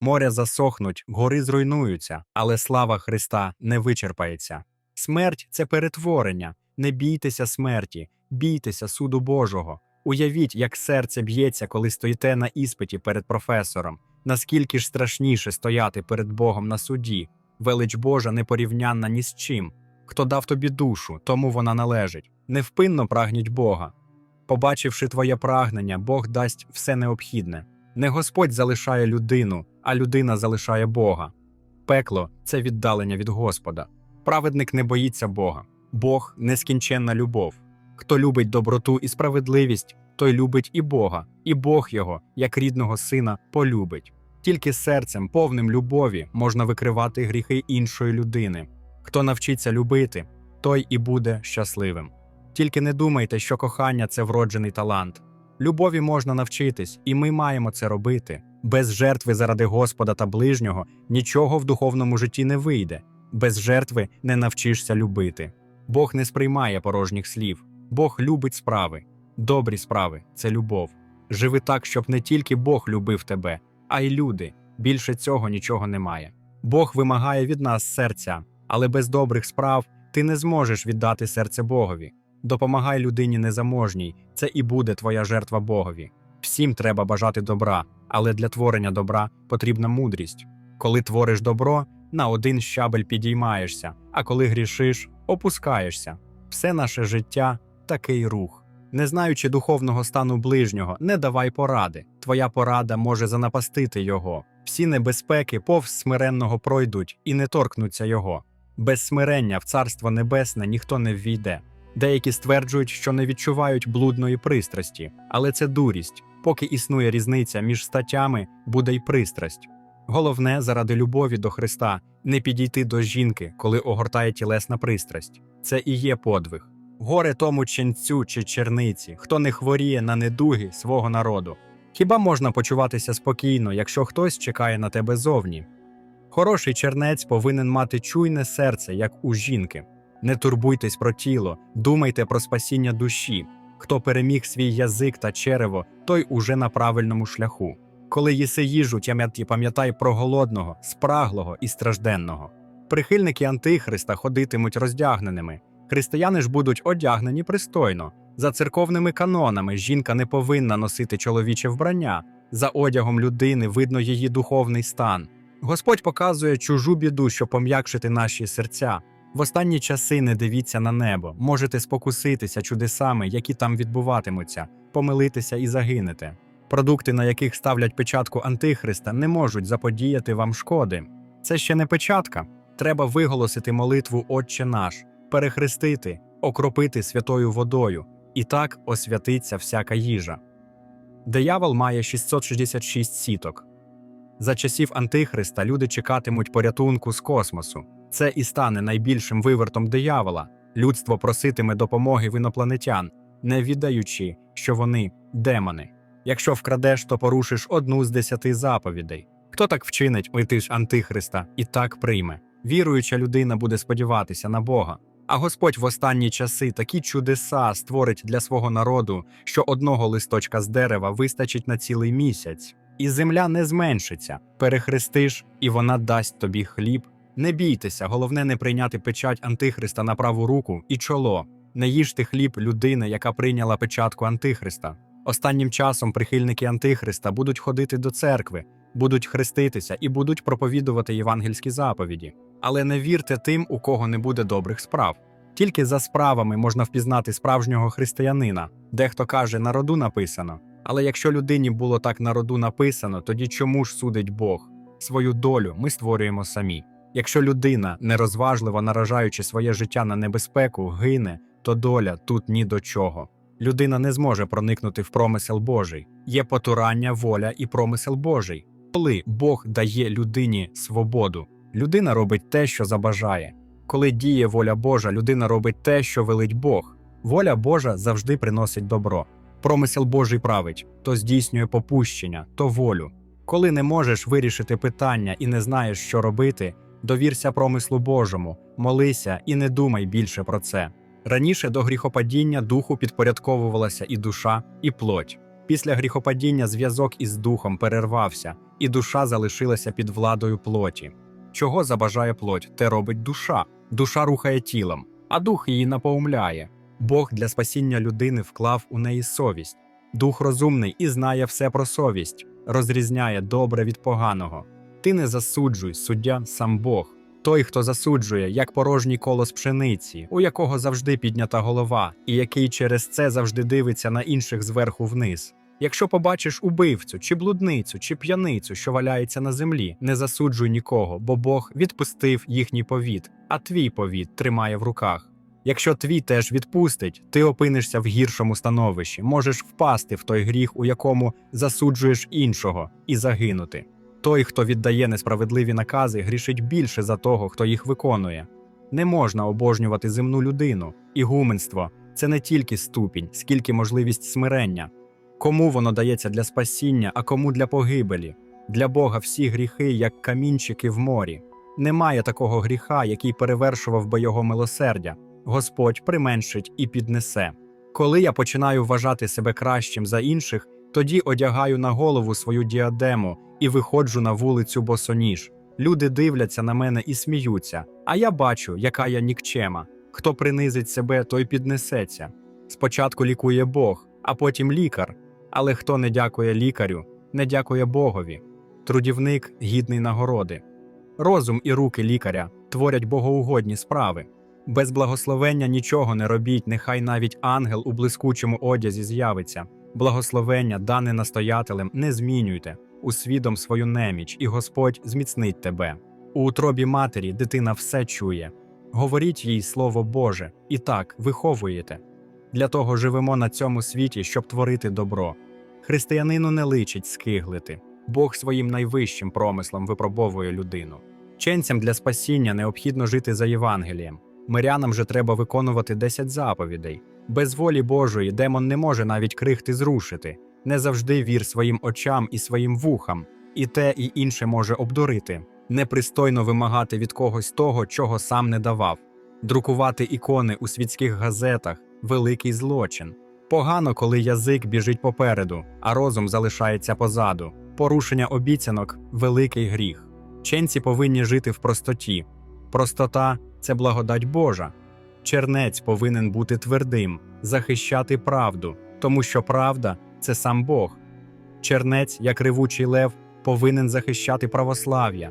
Моря засохнуть, гори зруйнуються, але слава Христа не вичерпається. Смерть це перетворення. Не бійтеся смерті, бійтеся суду Божого. Уявіть, як серце б'ється, коли стоїте на іспиті перед професором. Наскільки ж страшніше стояти перед Богом на суді. Велич Божа непорівнянна ні з чим. Хто дав тобі душу, тому вона належить. Невпинно прагніть Бога. Побачивши твоє прагнення, Бог дасть все необхідне. Не Господь залишає людину, а людина залишає Бога. Пекло це віддалення від Господа. Праведник не боїться Бога. Бог нескінченна любов. Хто любить доброту і справедливість, той любить і Бога, і Бог його, як рідного сина, полюбить. Тільки серцем, повним любові, можна викривати гріхи іншої людини. Хто навчиться любити, той і буде щасливим. Тільки не думайте, що кохання це вроджений талант. Любові можна навчитись, і ми маємо це робити. Без жертви заради Господа та ближнього нічого в духовному житті не вийде. Без жертви не навчишся любити. Бог не сприймає порожніх слів. Бог любить справи. Добрі справи це любов. Живи так, щоб не тільки Бог любив тебе, а й люди. Більше цього нічого немає. Бог вимагає від нас серця, але без добрих справ ти не зможеш віддати серце Богові. Допомагай людині незаможній, це і буде твоя жертва Богові. Всім треба бажати добра, але для творення добра потрібна мудрість. Коли твориш добро, на один щабель підіймаєшся, а коли грішиш, опускаєшся. Все наше життя такий рух. Не знаючи духовного стану ближнього, не давай поради. Твоя порада може занапастити його. Всі небезпеки повз смиренного пройдуть і не торкнуться його. Без смирення в царство небесне ніхто не ввійде. Деякі стверджують, що не відчувають блудної пристрасті, але це дурість. Поки існує різниця між статтями, буде й пристрасть. Головне, заради любові до Христа, не підійти до жінки, коли огортає тілесна пристрасть. Це і є подвиг. Горе тому ченцю чи черниці, хто не хворіє на недуги свого народу. Хіба можна почуватися спокійно, якщо хтось чекає на тебе зовні? Хороший чернець повинен мати чуйне серце, як у жінки. Не турбуйтесь про тіло, думайте про спасіння душі. Хто переміг свій язик та черево, той уже на правильному шляху. Коли їси їжу, тям'яті пам'ятай про голодного, спраглого і стражденного. Прихильники Антихриста ходитимуть роздягненими. Християни ж будуть одягнені пристойно. За церковними канонами жінка не повинна носити чоловіче вбрання. За одягом людини видно її духовний стан. Господь показує чужу біду, щоб пом'якшити наші серця. В останні часи не дивіться на небо, можете спокуситися чудесами, які там відбуватимуться, помилитися і загинете. Продукти, на яких ставлять печатку Антихриста, не можуть заподіяти вам шкоди. Це ще не печатка. Треба виголосити молитву Отче наш, перехрестити, окропити святою водою, і так освятиться всяка їжа. Диявол має 666 сіток. За часів Антихриста люди чекатимуть порятунку з космосу. Це і стане найбільшим вивертом диявола. Людство проситиме допомоги в інопланетян, не віддаючи, що вони демони. Якщо вкрадеш, то порушиш одну з десяти заповідей. Хто так вчинить, ж Антихриста, і так прийме. Віруюча людина буде сподіватися на Бога. А Господь в останні часи такі чудеса створить для свого народу, що одного листочка з дерева вистачить на цілий місяць. І земля не зменшиться, перехрестиш, і вона дасть тобі хліб. Не бійтеся, головне не прийняти печать Антихриста на праву руку і чоло. Не їжте хліб людини, яка прийняла печатку Антихриста. Останнім часом прихильники Антихриста будуть ходити до церкви, будуть хреститися і будуть проповідувати євангельські заповіді. Але не вірте тим, у кого не буде добрих справ. Тільки за справами можна впізнати справжнього християнина. Дехто каже, на роду написано. Але якщо людині було так на роду написано, тоді чому ж судить Бог? Свою долю ми створюємо самі. Якщо людина, нерозважливо наражаючи своє життя на небезпеку, гине, то доля тут ні до чого. Людина не зможе проникнути в промисел Божий. Є потурання, воля і промисел Божий. Коли Бог дає людині свободу, людина робить те, що забажає. Коли діє воля Божа, людина робить те, що велить Бог. Воля Божа завжди приносить добро. Промисел Божий править, то здійснює попущення, то волю. Коли не можеш вирішити питання і не знаєш, що робити, довірся промислу Божому, молися і не думай більше про це. Раніше до гріхопадіння духу підпорядковувалася і душа, і плоть. Після гріхопадіння зв'язок із духом перервався, і душа залишилася під владою плоті. Чого забажає плоть, те робить душа. Душа рухає тілом, а дух її напоумляє. Бог для спасіння людини вклав у неї совість. Дух розумний і знає все про совість, розрізняє добре від поганого. Ти не засуджуй, суддя сам Бог. Той, хто засуджує, як порожній колос пшениці, у якого завжди піднята голова, і який через це завжди дивиться на інших зверху вниз. Якщо побачиш убивцю, чи блудницю, чи п'яницю, що валяється на землі, не засуджуй нікого, бо Бог відпустив їхній повіт, а твій повіт тримає в руках. Якщо твій теж відпустить, ти опинишся в гіршому становищі, можеш впасти в той гріх, у якому засуджуєш іншого, і загинути. Той, хто віддає несправедливі накази, грішить більше за того, хто їх виконує. Не можна обожнювати земну людину, ігуменство це не тільки ступінь, скільки можливість смирення. Кому воно дається для спасіння, а кому для погибелі. Для Бога всі гріхи, як камінчики в морі. Немає такого гріха, який перевершував би його милосердя. Господь применшить і піднесе. Коли я починаю вважати себе кращим за інших, тоді одягаю на голову свою діадему і виходжу на вулицю босоніж. Люди дивляться на мене і сміються, а я бачу, яка я нікчема. Хто принизить себе, той піднесеться. Спочатку лікує Бог, а потім лікар. Але хто не дякує лікарю, не дякує Богові. Трудівник гідний нагороди. Розум і руки лікаря творять богоугодні справи. Без благословення нічого не робіть, нехай навіть ангел у блискучому одязі з'явиться. Благословення, дане настоятелем, не змінюйте, усвідом свою неміч, і Господь зміцнить тебе. У утробі матері дитина все чує. Говоріть їй Слово Боже, і так виховуєте. Для того живемо на цьому світі, щоб творити добро. Християнину не личить скиглити. Бог своїм найвищим промислом випробовує людину. Ченцям для спасіння необхідно жити за Євангелієм. Мирянам же треба виконувати 10 заповідей. Без волі Божої демон не може навіть крихти зрушити. Не завжди вір своїм очам і своїм вухам, і те, і інше може обдурити. Непристойно вимагати від когось того, чого сам не давав. Друкувати ікони у світських газетах великий злочин. Погано, коли язик біжить попереду, а розум залишається позаду. Порушення обіцянок великий гріх. Ченці повинні жити в простоті. Простота це благодать Божа. Чернець повинен бути твердим, захищати правду, тому що правда це сам Бог. Чернець, як ревучий лев, повинен захищати православ'я.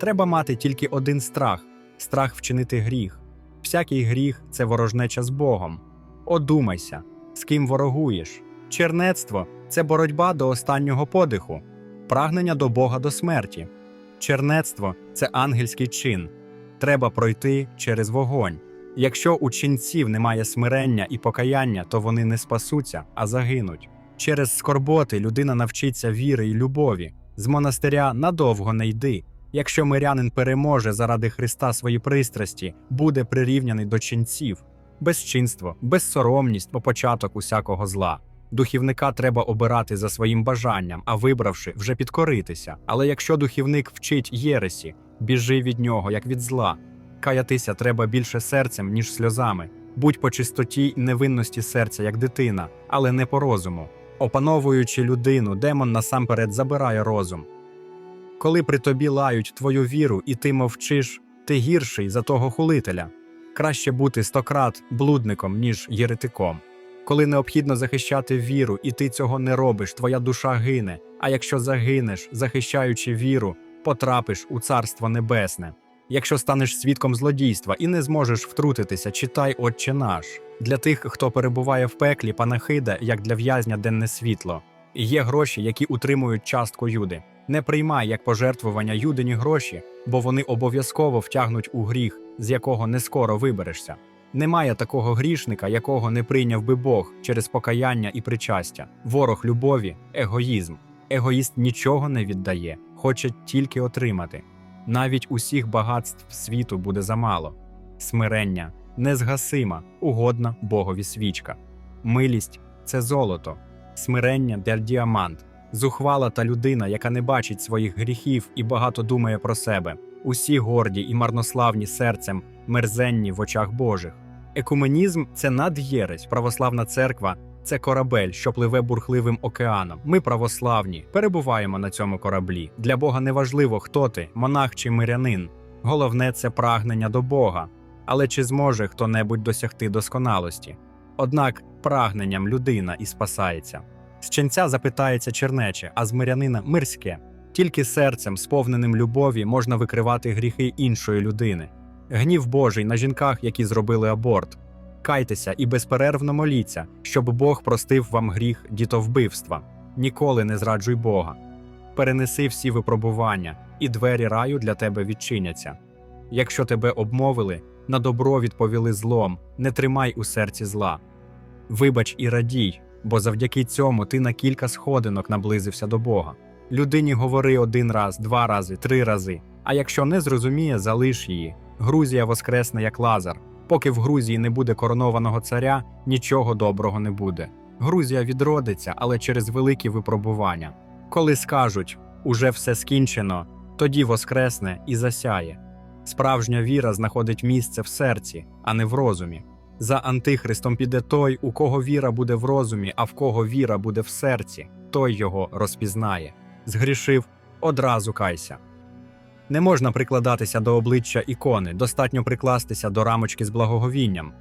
Треба мати тільки один страх страх вчинити гріх. Всякий гріх це ворожнеча з Богом. Одумайся, з ким ворогуєш. Чернецтво це боротьба до останнього подиху, прагнення до Бога до смерті. Чернецтво це ангельський чин. Треба пройти через вогонь. Якщо у ченців немає смирення і покаяння, то вони не спасуться, а загинуть. Через скорботи людина навчиться віри й любові. З монастиря надовго не йди. Якщо мирянин переможе заради Христа свої пристрасті, буде прирівняний до ченців. Безчинство, безсоромність по початок усякого зла. Духівника треба обирати за своїм бажанням, а вибравши, вже підкоритися. Але якщо духівник вчить єресі, біжи від нього, як від зла. Каятися треба більше серцем, ніж сльозами. Будь по чистоті й невинності серця, як дитина, але не по розуму. Опановуючи людину, демон насамперед забирає розум. Коли при тобі лають твою віру, і ти мовчиш, ти гірший за того хулителя. Краще бути стократ блудником, ніж єретиком. Коли необхідно захищати віру, і ти цього не робиш, твоя душа гине. А якщо загинеш, захищаючи віру, потрапиш у царство небесне. Якщо станеш свідком злодійства і не зможеш втрутитися, читай Отче наш. Для тих, хто перебуває в пеклі, панахида, як для в'язня денне світло. Є гроші, які утримують частку юди. Не приймай як пожертвування юдині гроші, бо вони обов'язково втягнуть у гріх, з якого не скоро виберешся. Немає такого грішника, якого не прийняв би Бог через покаяння і причастя. Ворог любові егоїзм. Егоїст нічого не віддає, хоче тільки отримати. Навіть усіх багатств світу буде замало. Смирення незгасима, угодна Богові свічка. Милість це золото, смирення для діамант, зухвала та людина, яка не бачить своїх гріхів і багато думає про себе. Усі горді і марнославні серцем, мерзенні в очах Божих. Екуменізм це над'єресь, православна церква це корабель, що пливе бурхливим океаном. Ми православні, перебуваємо на цьому кораблі. Для Бога не важливо, хто ти, монах чи мирянин. Головне це прагнення до Бога. Але чи зможе хто-небудь досягти досконалості? Однак прагненням людина і спасається. З ченця запитається чернече, а з мирянина мирське. Тільки серцем, сповненим любові, можна викривати гріхи іншої людини. Гнів Божий на жінках, які зробили аборт. Кайтеся і безперервно моліться, щоб Бог простив вам гріх дітовбивства. Ніколи не зраджуй Бога. Перенеси всі випробування, і двері раю для тебе відчиняться. Якщо тебе обмовили, на добро відповіли злом, не тримай у серці зла. Вибач і радій, бо завдяки цьому ти на кілька сходинок наблизився до Бога. Людині говори один раз, два рази, три рази. А якщо не зрозуміє, залиш її. Грузія воскресне як лазар. Поки в Грузії не буде коронованого царя, нічого доброго не буде. Грузія відродиться, але через великі випробування. Коли скажуть уже все скінчено, тоді воскресне і засяє. Справжня віра знаходить місце в серці, а не в розумі. За антихристом піде той, у кого віра буде в розумі, а в кого віра буде в серці, той його розпізнає. Згрішив одразу кайся. Не можна прикладатися до обличчя ікони, достатньо прикластися до рамочки з благоговінням.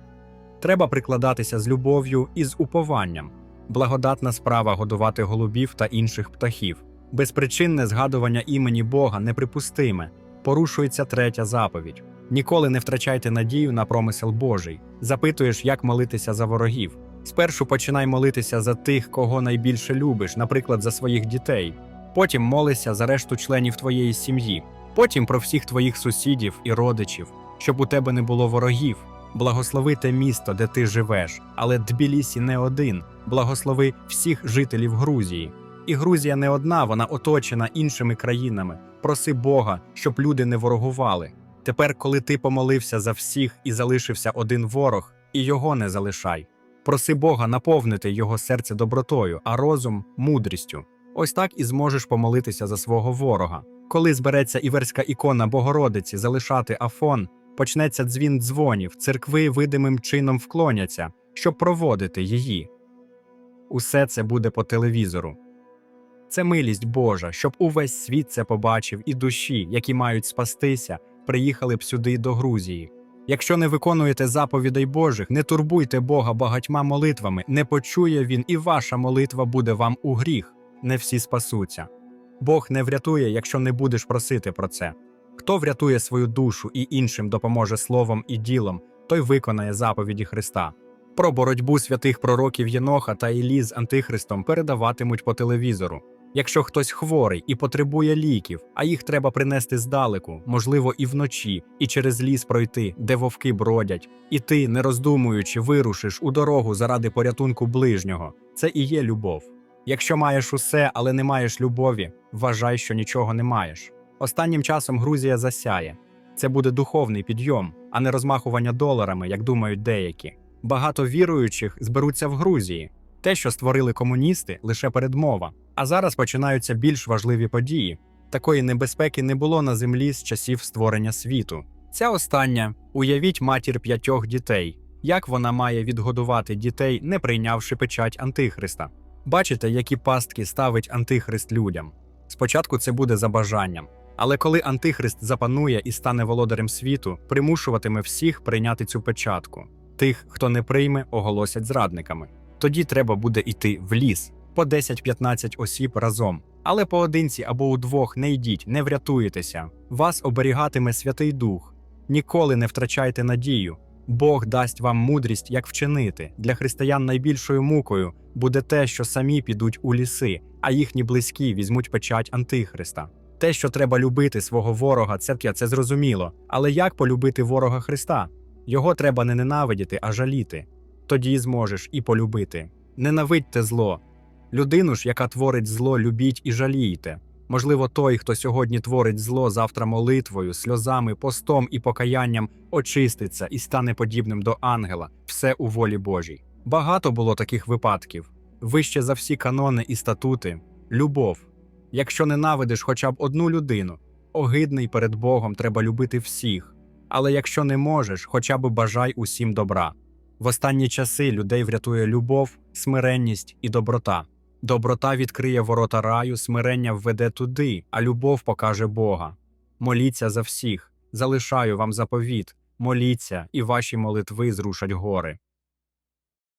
Треба прикладатися з любов'ю і з упованням. Благодатна справа годувати голубів та інших птахів. Безпричинне згадування імені Бога неприпустиме. Порушується третя заповідь. Ніколи не втрачайте надію на промисел Божий. Запитуєш, як молитися за ворогів. Спершу починай молитися за тих, кого найбільше любиш, наприклад, за своїх дітей. Потім молися за решту членів твоєї сім'ї. Потім про всіх твоїх сусідів і родичів, щоб у тебе не було ворогів. Благослови те місто, де ти живеш, але Тбілісі не один. Благослови всіх жителів Грузії. І Грузія не одна, вона оточена іншими країнами. Проси Бога, щоб люди не ворогували. Тепер, коли ти помолився за всіх і залишився один ворог, і його не залишай. Проси Бога наповнити його серце добротою, а розум мудрістю. Ось так і зможеш помолитися за свого ворога. Коли збереться іверська ікона Богородиці залишати Афон, почнеться дзвін дзвонів, церкви видимим чином вклоняться, щоб проводити її. Усе це буде по телевізору. Це милість Божа, щоб увесь світ це побачив, і душі, які мають спастися, приїхали б сюди до Грузії. Якщо не виконуєте заповідей Божих, не турбуйте Бога багатьма молитвами, не почує він, і ваша молитва буде вам у гріх. Не всі спасуться. Бог не врятує, якщо не будеш просити про це. Хто врятує свою душу і іншим допоможе словом і ділом, той виконає заповіді Христа. Про боротьбу святих пророків Єноха та Ілі з Антихристом передаватимуть по телевізору. Якщо хтось хворий і потребує ліків, а їх треба принести здалеку, можливо, і вночі, і через ліс пройти, де вовки бродять, і ти, не роздумуючи, вирушиш у дорогу заради порятунку ближнього. Це і є любов. Якщо маєш усе, але не маєш любові, вважай, що нічого не маєш. Останнім часом Грузія засяє. Це буде духовний підйом, а не розмахування доларами, як думають деякі. Багато віруючих зберуться в Грузії. Те, що створили комуністи, лише передмова. А зараз починаються більш важливі події. Такої небезпеки не було на землі з часів створення світу. Ця остання уявіть матір п'ятьох дітей. Як вона має відгодувати дітей, не прийнявши печать Антихриста? Бачите, які пастки ставить Антихрист людям. Спочатку це буде за бажанням. Але коли Антихрист запанує і стане володарем світу, примушуватиме всіх прийняти цю печатку. Тих, хто не прийме, оголосять зрадниками. Тоді треба буде йти в ліс по 10-15 осіб разом. Але поодинці або удвох не йдіть, не врятуєтеся. Вас оберігатиме Святий Дух. Ніколи не втрачайте надію. Бог дасть вам мудрість, як вчинити. Для християн найбільшою мукою буде те, що самі підуть у ліси, а їхні близькі візьмуть печать Антихриста. Те, що треба любити свого ворога, це це зрозуміло. Але як полюбити ворога Христа? Його треба не ненавидіти, а жаліти. Тоді зможеш і полюбити. Ненавидьте зло. Людину ж, яка творить зло, любіть і жалійте. Можливо, той, хто сьогодні творить зло, завтра молитвою, сльозами, постом і покаянням очиститься і стане подібним до ангела, все у волі Божій. Багато було таких випадків. Вище за всі канони і статути любов. Якщо ненавидиш хоча б одну людину, огидний перед Богом треба любити всіх. Але якщо не можеш, хоча б бажай усім добра. В останні часи людей врятує любов, смиренність і доброта. Доброта відкриє ворота раю, смирення введе туди, а любов покаже Бога. Моліться за всіх, залишаю вам заповіт. Моліться, і ваші молитви зрушать гори.